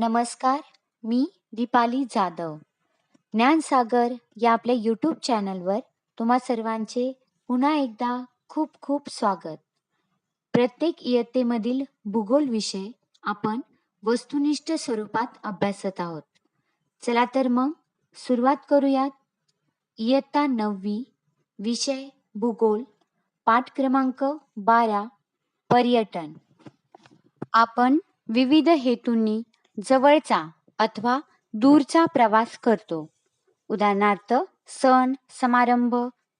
नमस्कार मी दीपाली जाधव. ज्ञानसागर या आपल्या यूट्यूब चॅनलवर तुम्हा सर्वांचे पुन्हा एकदा खूप खूप स्वागत. प्रत्येक इयत्तेमधील भूगोल विषय आपण वस्तुनिष्ठ स्वरूपात अभ्यासत आहोत. चला तर मग सुरुवात करूयात. इयत्ता नववी विषय भूगोल पाठ क्रमांक बारा पर्यटन. आपण विविध हेतूंनी जवळचा अथवा दूरचा प्रवास करतो. उदाहरणार्थ सण समारंभ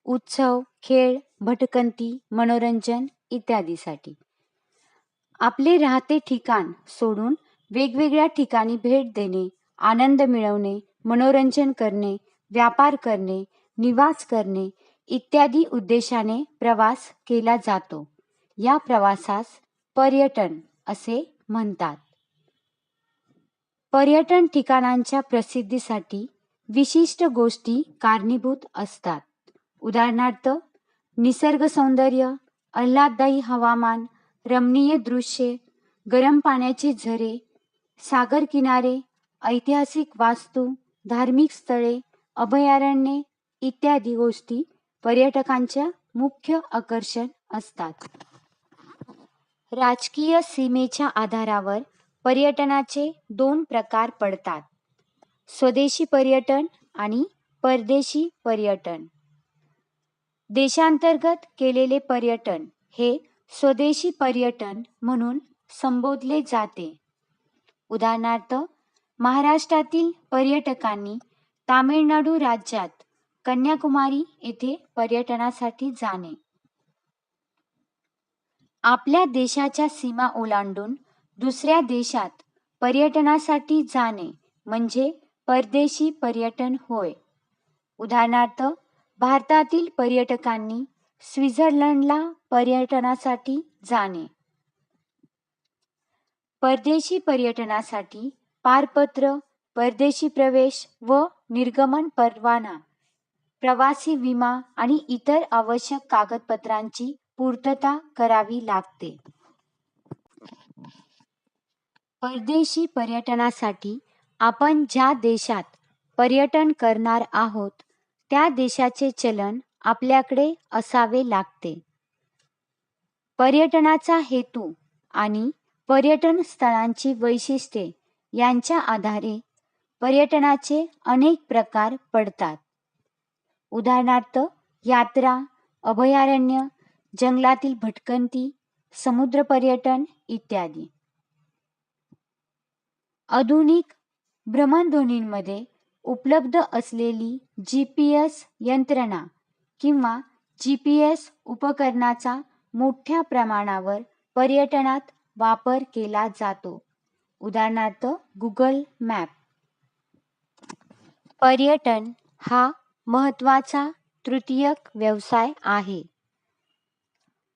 उत्सव खेळ भटकंती मनोरंजन इत्यादीसाठी. आपले राहते ठिकाण सोडून वेगवेगळ्या ठिकाणी भेट देणे आनंद मिळवणे मनोरंजन करणे व्यापार करणे निवास करणे इत्यादी उद्देशाने प्रवास केला जातो. या प्रवासास पर्यटन असे म्हणतात. पर्यटन ठिकाणांच्या प्रसिद्धीसाठी विशिष्ट गोष्टी कारणीभूत असतात. उदाहरणार्थ निसर्ग सौंदर्य आल्हाददायी हवामान रमणीय दृश्ये गरम पाण्याचे झरे सागर किनारे ऐतिहासिक वास्तू धार्मिक स्थळे अभयारण्ये इत्यादी गोष्टी पर्यटकांच्या मुख्य आकर्षण असतात. राजकीय सीमेच्या आधारावर पर्यटनाचे दोन प्रकार पडतात. स्वदेशी पर्यटन आणि परदेशी पर्यटन. देशांतर्गत केलेले पर्यटन हे स्वदेशी पर्यटन म्हणून संबोधले जाते. उदाहरणार्थ महाराष्ट्रातील पर्यटकांनी तामिळनाडू राज्यात कन्याकुमारी येथे पर्यटनासाठी जाणे. आपल्या देशाच्या सीमा ओलांडून दुसऱ्या देशात पर्यटनासाठी जाणे म्हणजे परदेशी पर्यटन होय. उदाहरणार्थ भारतातील पर्यटकांनी स्वित्झर्लंडला पर्यटनासाठी जाणे. परदेशी पर्यटनासाठी पारपत्र परदेशी प्रवेश व निर्गमन परवाना प्रवासी विमा आणि इतर आवश्यक कागदपत्रांची पूर्तता करावी लागते. परदेशी पर्यटनासाठी आपण ज्या देशात पर्यटन करणार आहोत त्या देशाचे चलन आपल्याकडे असावे लागते. पर्यटनाचा हेतू आणि पर्यटन स्थळांची वैशिष्ट्ये यांच्या आधारे पर्यटनाचे अनेक प्रकार पडतात. उदाहरणार्थ यात्रा अभयारण्य जंगलातील भटकंती समुद्र पर्यटन इत्यादी. आधुनिक भ्रमणध्वनींमध्ये उपलब्ध असलेली जी पी एस यंत्रणा किंवा जी पी एस उपकरणाचा मोठ्या प्रमाणावर पर्यटनात वापर केला जातो. उदाहरणार्थ गुगल मॅप पर्यटन हा महत्त्वाचा तृतीयक व्यवसाय आहे.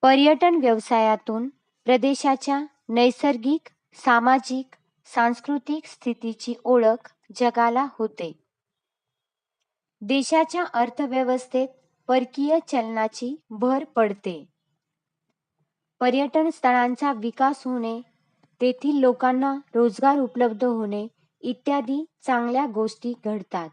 पर्यटन व्यवसायातून प्रदेशाच्या नैसर्गिक सामाजिक सांस्कृतिक स्थितीची ओळख जगाला होते. देशाच्या अर्थव्यवस्थेत परकीय चलनाची भर पडते. पर्यटन स्थळांचा विकास होणे तेथील लोकांना रोजगार उपलब्ध होणे इत्यादी चांगल्या गोष्टी घडतात.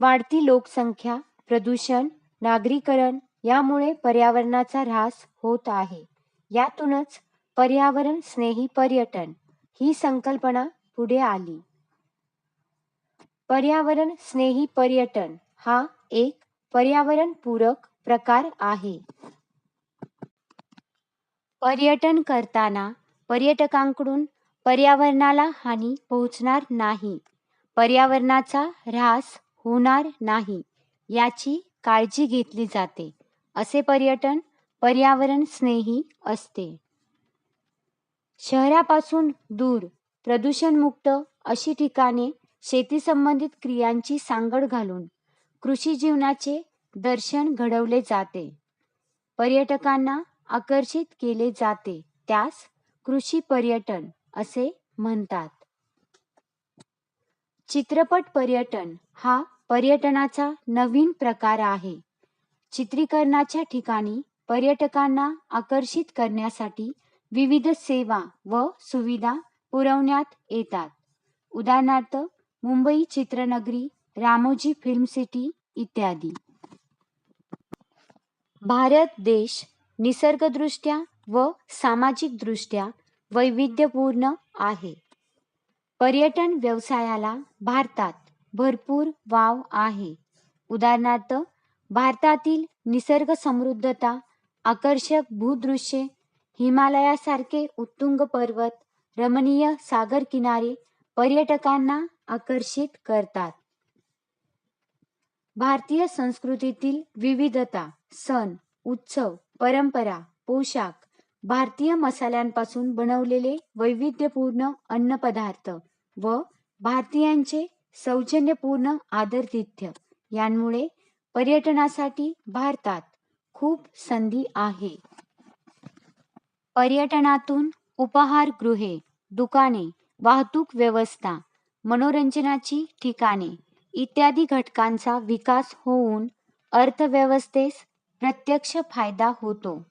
वाढती लोकसंख्या प्रदूषण नागरीकरण यामुळे पर्यावरणाचा ऱ्हास होत आहे. यातूनच पर्यावरण स्नेही पर्यटन ही संकल्पना पुढे आली. पर्यावरण स्नेही पर्यटन हा एक पर्यावरण पूरक प्रकार आहे. पर्यटन करताना पर्यटकांकडून पर्यावरणाला हानी पोहोचणार नाही. पर्यावरणाचा ऱ्हास होणार नाही याची काळजी घेतली जाते. असे पर्यटन पर्यावरण स्नेही असते. शहरापासून दूर प्रदूषणमुक्त अशी ठिकाणे शेती संबंधित क्रियांची सांगड घालून कृषी जीवनाचे दर्शन घडवले जाते. पर्यटकांना आकर्षित केले जाते. त्यास कृषी पर्यटन असे म्हणतात. चित्रपट पर्यटन हा पर्यटनाचा नवीन प्रकार आहे. चित्रीकरणाच्या ठिकाणी पर्यटकांना आकर्षित करण्यासाठी विविध सेवा व सुविधा पुरवण्यात येतात. उदाहरणार्थ मुंबई चित्रनगरी रामोजी फिल्म सिटी इत्यादी. भारत देश निसर्गदृष्ट्या व सामाजिकदृष्ट्या वैविध्यपूर्ण आहे. पर्यटन व्यवसायाला भारतात भरपूर वाव आहे. उदाहरणार्थ भारतातील निसर्ग समृद्धता आकर्षक भूदृश्ये हिमालयासारखे उत्तुंग पर्वत रमणीय सागर किनारे पर्यटकांना आकर्षित करतात. भारतीय संस्कृतीतील विविधता सण उत्सव परंपरा पोशाख भारतीय मसाल्यांपासून बनवलेले वैविध्यपूर्ण अन्नपदार्थ व भारतीयांचे सौजन्यपूर्ण आदरतिथ्य यांमुळे पर्यटनासाठी भारतात खूप संधी आहे. पर्यटनातून उपहारगृहे दुकाने वाहतूक व्यवस्था मनोरंजनाची ठिकाणे इत्यादी घटकांचा विकास होऊन अर्थव्यवस्थेस प्रत्यक्ष फायदा होतो.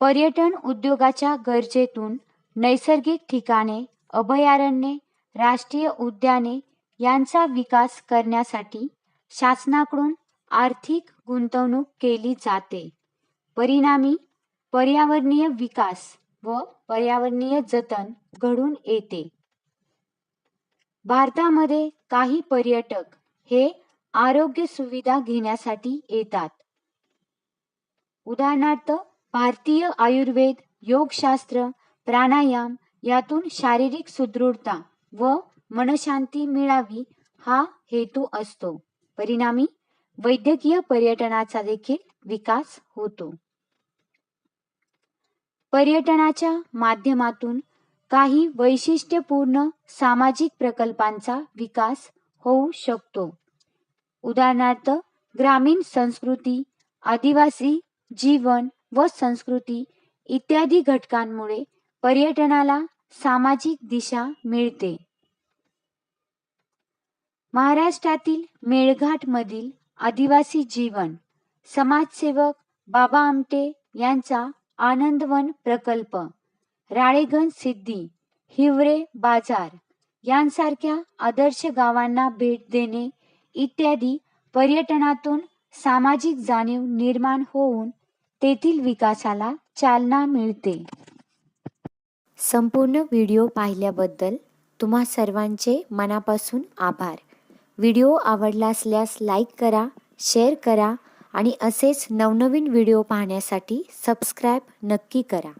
पर्यटन उद्योगाच्या गरजेतून नैसर्गिक ठिकाणे अभयारण्ये राष्ट्रीय उद्याने यांचा विकास करण्यासाठी शासनाकडून आर्थिक गुंतवणूक केली जाते. परिणामी पर्यावरणीय विकास व पर्यावरणीय जतन घडून येते. भारतामध्ये काही पर्यटक हे आरोग्य सुविधा घेण्यासाठी येतात. उदाहरणार्थ भारतीय आयुर्वेद योगशास्त्र प्राणायाम यातून शारीरिक सुदृढता व मनशांती मिळावी हा हेतू असतो. परिणामी वैद्यकीय पर्यटनाचा देखील विकास होतो. पर्यटनाच्या माध्यमातून काही वैशिष्ट्यपूर्ण सामाजिक प्रकल्पांचा विकास होऊ शकतो. उदाहरणार्थ ग्रामीण संस्कृती आदिवासी जीवन व संस्कृती इत्यादी घटकांमुळे पर्यटनाला सामाजिक दिशा मिळते. महाराष्ट्रातील मेळघाट मधील आदिवासी जीवन समाजसेवक बाबा आमटे यांचा आनंदवन प्रकल्प राळेगण सिद्धी हिवरे बाजार यांसारख्या आदर्श गावांना भेट देणे इत्यादी पर्यटनातून सामाजिक जाणीव निर्माण होऊन तेथील विकासाला चालना मिळते. संपूर्ण व्हिडिओ पाहिल्याबद्दल तुम्हा सर्वांचे मनापासून आभार. व्हिडिओ आवडला असल्यास लाईक करा शेअर करा आणि असेच नवनवीन व्हिडिओ पाहण्यासाठी सबस्क्राईब नक्की करा.